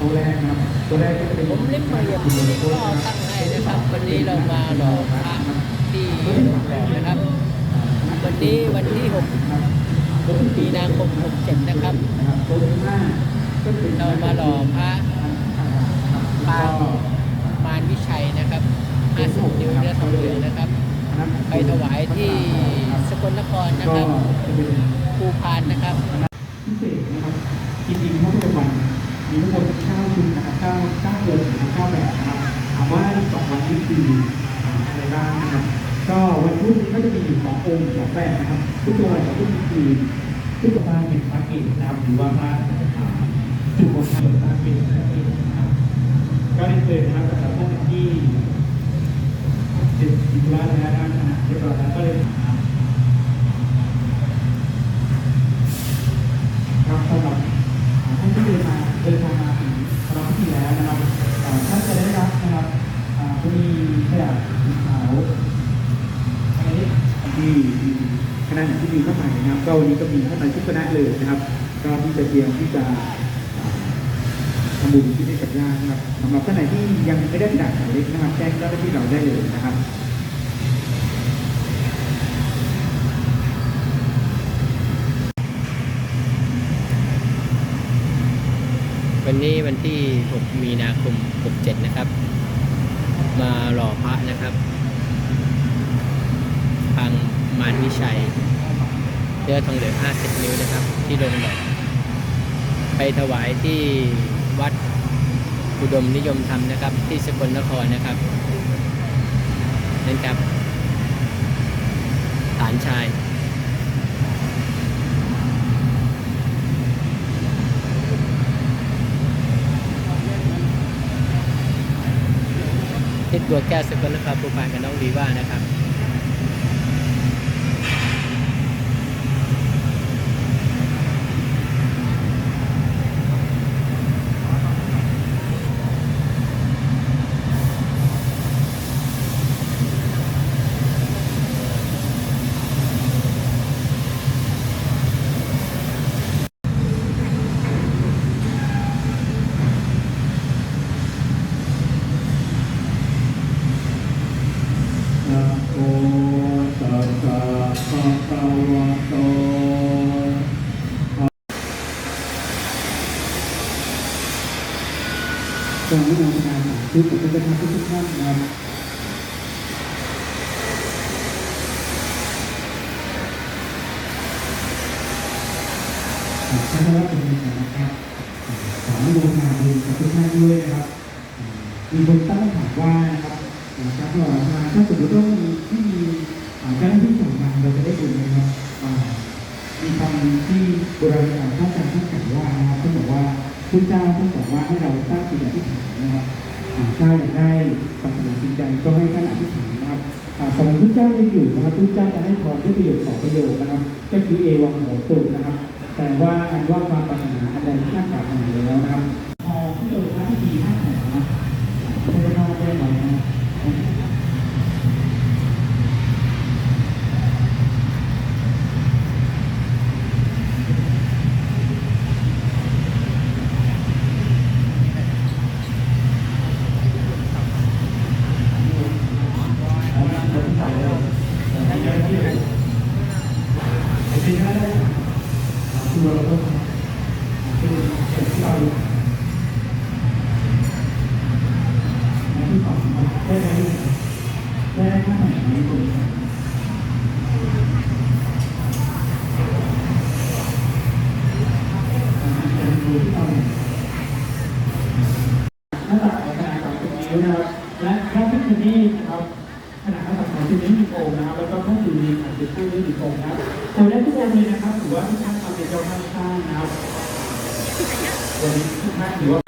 ตัวแรกนะครับตัวแรกก็จะเป็นผมเล่นมาเรียบก็ตั้งให้นะครับ วันนี้เรามาหล่อพระที่หล่อนะครับ วันนี้วันที่6มีนาคม67นะครับนะครับตัวที่ห้าก็เป็นเรามาหล่อพระปางมารวิชัยนะครับ50นิ้วเนื้อทองเหลืองนะครับ ไปถวายที่สกลนครนะก็ครับจะเป็นภูพานนะครับพิเศษนะครับจริงๆพระพุทธวันมีทั้งหมด เก้าชุดนะครับเก้าเก้าเดือนถึงเก้าแบบนะครับถามว่าสองวันนี้คืออะไรบ้างนะครับ ก็วันพุธนี้ก็จะมีสององค์สองแบบนะครับ ทุกตัวของพุธนี้คือทุกตัวเป็นพระเอกนะครับหรือว่าพระจุกของพระเกศพระเกนะครับก็ได้เคยนะครับสำหรับท่านที่เจ็ดสิบล้านแล้วนะครับเรียบร้อยแล้วก็เลยถาม ครับสำหรับท่านที่เดินมาเดินทางมาถึงพระพิธีแล้วนะครับเอ่อท่านจะได้รับนะครับอ่าจะมีขยะสีขาวอันนี้ ที่คณะหนที่มีเข้าไปนะครับ ก็วันนี้ก็มีเข้าไปทุกคณะเลยนะครับ ก็ที่จะเตรียมที่จะทำบุญที่ได้กับญาตินะครับสำหรับท่านไหนที่ยังไม่ได้ดาษหมายเลขนะครับแจ้งเจ้าหน้าที่เราได้เลยนะครับวันนี้วันที่ 6 มีนาคม 67 นะครับ มาหล่อพระนะครับ มารวิชัยเนื้อทองเหลือง 50 นิ้วนะครับ ที่ลงหล่อไปถวายที่วัดอุดมนิยมธรรมนะครับ ที่สกลนครนะครับนั่นครับฐานชายที่ตัวแก้วสกลนครภูพานกับน้องดีว่านะครับ นะโมตัสสะ ภะคะวะโตกองวิญญาณงานชุดของพระเจ้าทุกท่านนะครับท่านรับเป็นนะครับขออนุโมทนาบุญกับทุกท่านด้วยนะครับ มีคนตั้งคำถามว่านะครับนะครับว่านถ้าสมมติว่ามีที่มีอ่าเจ้าหน้าที่ส่ง มาเราจะได้บุญไหมครับมีคำที่โบราณกล่าวท่านอาจารย์ท่านกล่าวว่านะครับท่านบอกว่าพุทธเจ้าท่านบอกว่าให้เราตั้งจิตอธิษฐานนะครับถ้าอยากได้ปรารถนาจริงใจก็ให้ท่านอธิษฐานนะครับสมัยพุทธเจ้ายังอยู่นะครับพุทธเจ้าจะให้พรด้วยประโยชน์สองประโยชน์นะครับก็คือเอวังโหตุนะครับแต่ว่าอันว่าความปรารถนาอันใดที่ท่านปรารถนาแล้วนะครับพอที่เราทำพิธีท่านไหนนะครับ ไม่ได้เข้าได้ไหมนะคือเราต้องเป็นสิ่งที่เราที่สองได้ไหมได้ได้ข้างไหนนี้คุณหน้าตักขนาดสองนิ้ วนะครับ และพระพิฆเนศนะครับขนาดหน้าตักสองนิ้วมีโองนะครับ แล้วก็ต้องดูดีอาจจะพูดด้วยดีโองนะครับตัวแรกทุกองเลยนะครับถือว่าทุกท่านทำเป็นเจ้าภาพสร้างนะครับวันนี้ทุกท่านถือว่า